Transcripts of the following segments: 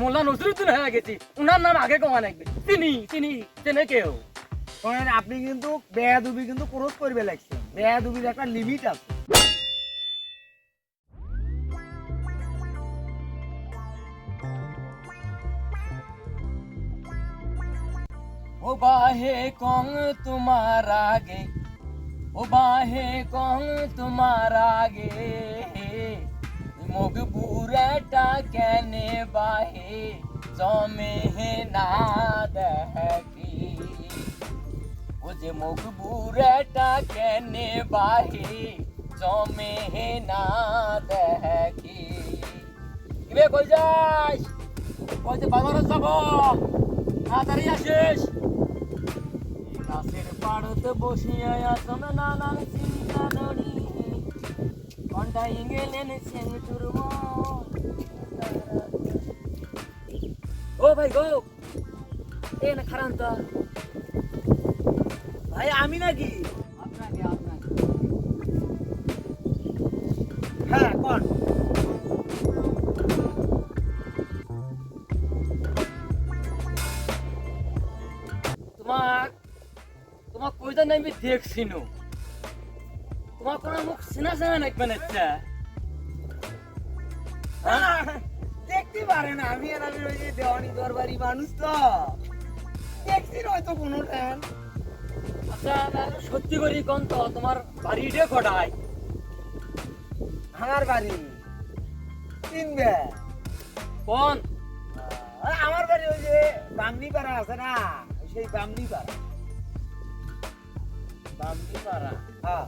মোল্লা নসরুদ্দিন হয়ে গেছি। উনার নাম আগে কমা লাগবে। চিনি চিনি চেনে কেউ। আপনি কিন্তু বেয়াদুবি কিন্তু ক্রস করবে লাগছে বেয়াদুবির একটা লিমিট আছে। ও বাহে কং তোমার আগে। ও বাহে কং তোমার আগে। মুখ বুড়াটা কেনে বাহে? জমে না দেখি ও যে মুখ বুড়াটা কেনে বাহে? জমে না দেখি কিবে কই যাস কই যে বাজারে যাব তাড়াতাড়ি আসিস। গাছের পাড়তে বসিয়া আসন নানান চিন্তা ধরি ও ভাই গো এ না খারান তো ভাই আমি নাকি আপনাকে আপনাকে হ্যাঁ কোন তোমার তোমার নাই আমি দেখছি নো তোমার কোন মুখ সিনা সিনা নাকবে না আহ, দেখতে পারে না আমি আর আমি ওই যে দেওয়ানি দরবারি মানুষ তো। দেখছি হয়তো কোনো টাইম আচ্ছা সত্যি করি কোন তো তোমার বাড়িটা কটায় আমার বাড়ি। চিনবে কোন? আমার বাড়ি ওই যে বামনি পাড়া আছে না সেই বামনি পাড়া বামনি পাড়া হ্যাঁ।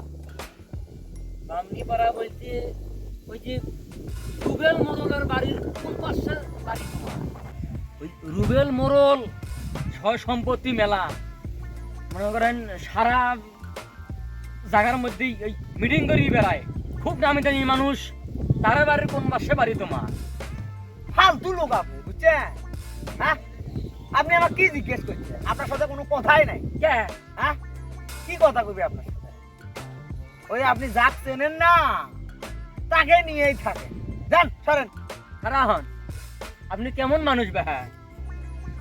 বামনি পাড়া বলতে ওই যে রুবেল মোরলের বাড়ির কোন পাশে বাড়ি? ওই রুবেল মোরল ছয় সম্পত্তি মেলা। মনে করেন সারা জায়গার মধ্যেই ওই মিটিং করি বেড়ায়। খুব দামি দামি মানুষ তার বাড়ির কোন পাশে বাড়ি তোমার? ফালতু লোক আপনি বুঝছেন? হ্যাঁ? আপনি আমার কি জিজ্ঞেস করছেন? আপনার সাথে কোনো কথাই নাই। কে? হ্যাঁ? কি কথা কবি আপনার ওই আপনি যাক চেনেন না। তাকে নিয়েই থাকেন যান সরেন। খারা হন। আপনি কেমন মানুষ বেহা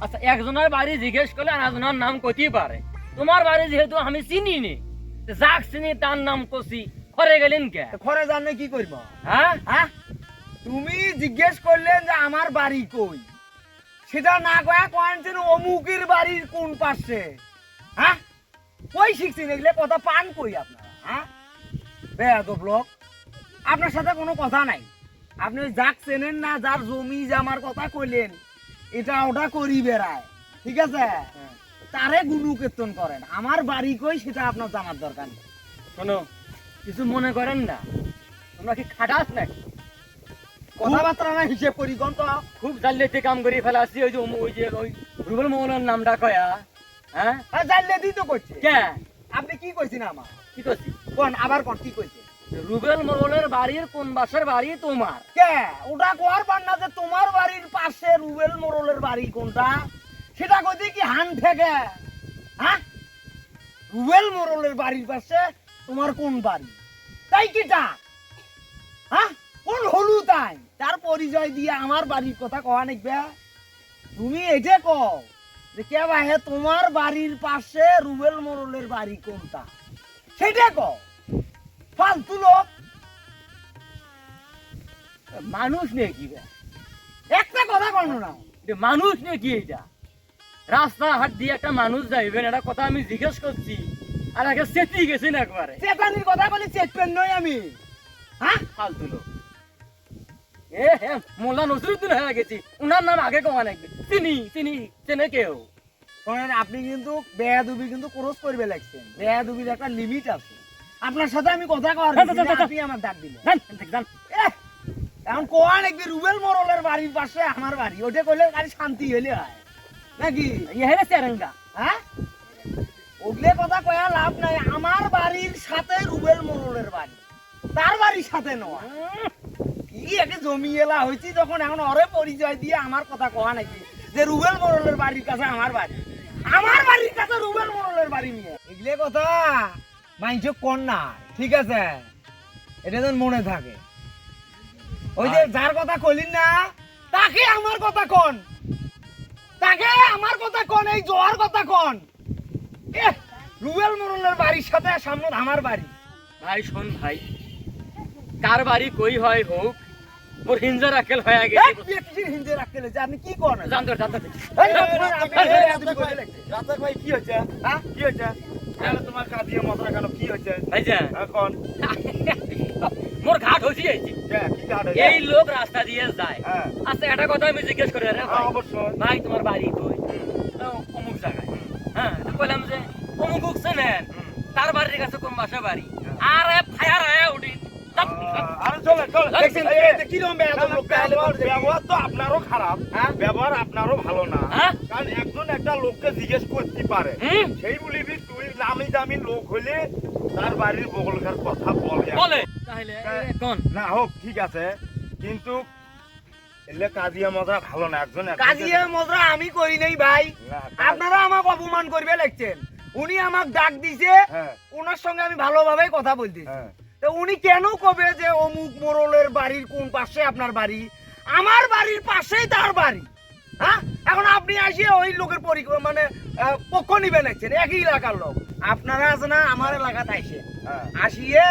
আচ্ছা একজনের বাড়ি জিজ্ঞেস করলে আর একজনের নাম কতেই পারে। তোমার বাড়ি যেহেতু আমি চিনি নি যাক চিনি তার নাম কষি খরে গেলেন কে? ঘরে জানলে কি করব হ্যাঁ? হ্যাঁ? তুমি জিজ্ঞেস করলেন যে আমার বাড়ি কই? সেটা না কয়া কয়েন অমুকের বাড়ির কোন পাশে। হ্যাঁ? কই শিখছি এগুলো? কথা পান কই আপনারা? হ্যাঁ? বেয়াদব লোক। আপনার সাথে কোনো কথা নাই। আপনি যাক চেনেন না যার জমি জামার কথা কইলেন এটা ওটা করি বেড়ায়। ঠিক আছে? তারে গুরু কীর্তন করেন। আমার বাড়ি কই সেটা আপনার জানার দরকার নেই। শোনো কিছু মনে করেন না? তোমরা কি খাটাস নাকি? কথাবার্তা না হিসেব করি কোন তো খুব জাল্লেতে কাম করে ফেলা আসছি ওই যে ওই যে ওই রুবেল মোহনের নামটা কয়া হ্যাঁ? আর জানলে তো করছে। কে? আপনি কি কইছেন আমার? কি করছি কোন? আবার কোন? কি কইছে? রুবেল মোহনের বাড়ির কোন বাসের বাড়ি? তোমার। কে? ওটা কোয়ার পান না যে তোমার বাড়ির পাশে রুবেল মোড়লের বাড়ি কোনটা? সেটা কইতে কি হান থেকে? হ্যাঁ? রুবেল মোড়লের বাড়ির পাশে তোমার কোন বাড়ি? তাই কিটা হ্যাঁ? কোন হলু তাই? তার পরিচয় দিয়ে আমার বাড়ির কথা কওয়া নাকবে তুমি এটা কও যে কে বাহে তোমার বাড়ির পাশে রুবেল মোড়লের বাড়ি কোনটা? সেটা কও। ফালতু লোক। মানুষ নেই কি একটা কথা কনো না। মানুষ নেই কি এটা রাস্তা হাট দিয়ে একটা মানুষ যাইবেন এটা কথা আমি জিজ্ঞেস করছি। আর আগে সেটি গেছেন একবারে। চেতানির কথা বলে চেতবেন নই আমি। হ্যাঁ? ফালতু লোক। এ হ্যাঁ মোল্লা নসরুদ্দিন হয়ে গেছি। উনার নাম আগে কমা লাগবে চিনি চিনি চেনে কেউ? শোনেন আপনি কিন্তু বেয়াদুবি কিন্তু ক্রস করবে লাগছেন। বেয়াদুবির একটা লিমিট আছে। আপনার সাথে আমি কথা। আপনি আমার ডাক দিলেন। এখান থেকে জান এহ, এখন কোয়া নাকি রুবেল মোড়লের বাড়ির পাশে আমার বাড়ি। ওটা কইলে খালি শান্তি হইলে হয়। নাকি? ইয়ে চেরেঙ্গা হ্যাঁ? ওগুলো কথা কয়া লাভ নাই। আমার বাড়ির সাথে রুবেল মোড়লের বাড়ি। তার বাড়ির সাথে নয়। কি একে জমি এলা হয়েছি যখন এখন অরে পরিচয় দিয়ে আমার কথা কয়া নাকি? যে রুবেল মোড়লের বাড়ির কাছে আমার বাড়ি। আমার বাড়ির কাছে রুবেল মোড়লের বাড়ি নিয়ে। এগুলো কথা মাইন্স কর না ঠিক আছে? এটা যেন মনে থাকে। ওই যে যার কথা কইলেন না তাকে আমার কথা কন। তাকে আমার কথা কন এই জোয়ার কথা কন। রুবেল মোরলের বাড়ির সাথে সামনে আমার বাড়ি। ভাই শোন ভাই কার বাড়ি কই হয় হোক মোর হিঞ্জার আকেল হয়ে গেছে। ব্যক্তির হিন্দে রাখতে লেগেছে, আপনি কি করেন? জানতো জানতো? রাজাক ভাই কি হয়েছে? হ্যাঁ? কি হয়েছে? কেন তোমার কাঁদিয়ে মাথা কেন? কি হয়েছে? ভাই এখন মোর ঘাট কাট হয়েছে? এই লোক রাস্তা দিয়ে যায়। হ্যাঁ। আচ্ছা একটা কথা আমি জিজ্ঞেস করি আরে হ্যাঁ, অবশ্যই। ভাই তোমার বাড়ি কই? অমুক জায়গায়। হ্যাঁ তো বললাম যে অমুক উঠছে নেন। তার বাড়ির কাছে কোন বাসা বাড়ি? আর ফায়ার হয়ে উঠি। ব্যবহার তো আপনারও খারাপ হ্যাঁ? ব্যবহার আপনারও ভালো না। হ্যাঁ? কারণ একজন একটা লোককে জিজ্ঞেস করতে পারে। সেই বলিবি তুই নামি দামি লোক হইলে তার বাড়ির বগলকার কথা বলে। বলে। না হোক ঠিক আছে। কিন্তু এলে কাজিয়া মজা ভালো না একজন কাজিয়া মজরা আমি করি নাই ভাই। আপনারা আমাকে অপমান করবে লাগছেন উনি আমাকে ডাক দিছে হ্যাঁ। ওনার সঙ্গে আমি ভালোভাবে কথা বলতেছি। হ্যাঁ। তো উনি কেন কবে যে অমুক মোরলের বাড়ির কোন পাশে আপনার বাড়ি? আমার বাড়ির পাশেই তার বাড়ি। হ্যাঁ? এখন আপনি আসিয়ে ওই লোকের পরি মানে পক্ষ নিবেন একছেন একই এলাকার লোক। আপনারা আছে না আমার এলাকাতে আসে হ্যাঁ। আসিয়ে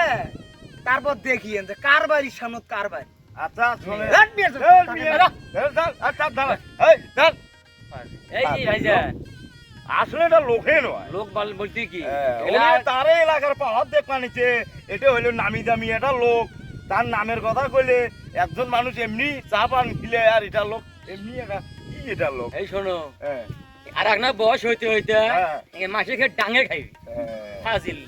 তারপর দেখিয়েন যে কার বাড়ির সামনে কার বাড়ি। আচ্ছা শোনে আচ্ছা, দাঁড়া। এই, দাঁড়। আসলে এটা লোকে নয়। লোক বল বলতে কি? হ্যাঁ, তারে এলাকার পাহাড় দেখবা নিচে এটা হইল নামি দামি একটা লোক। তার নামের কথা কইলে একজন মানুষ এমনি চা পান খিলে আর এটা লোক এমনি একটা কি এটা লোক? এই শোনো হ্যাঁ, আর এক না বয়স হইতে হইতে হ্যাঁ। মাসে খেয়ে ডাঙে খাইবি। ফাজিল।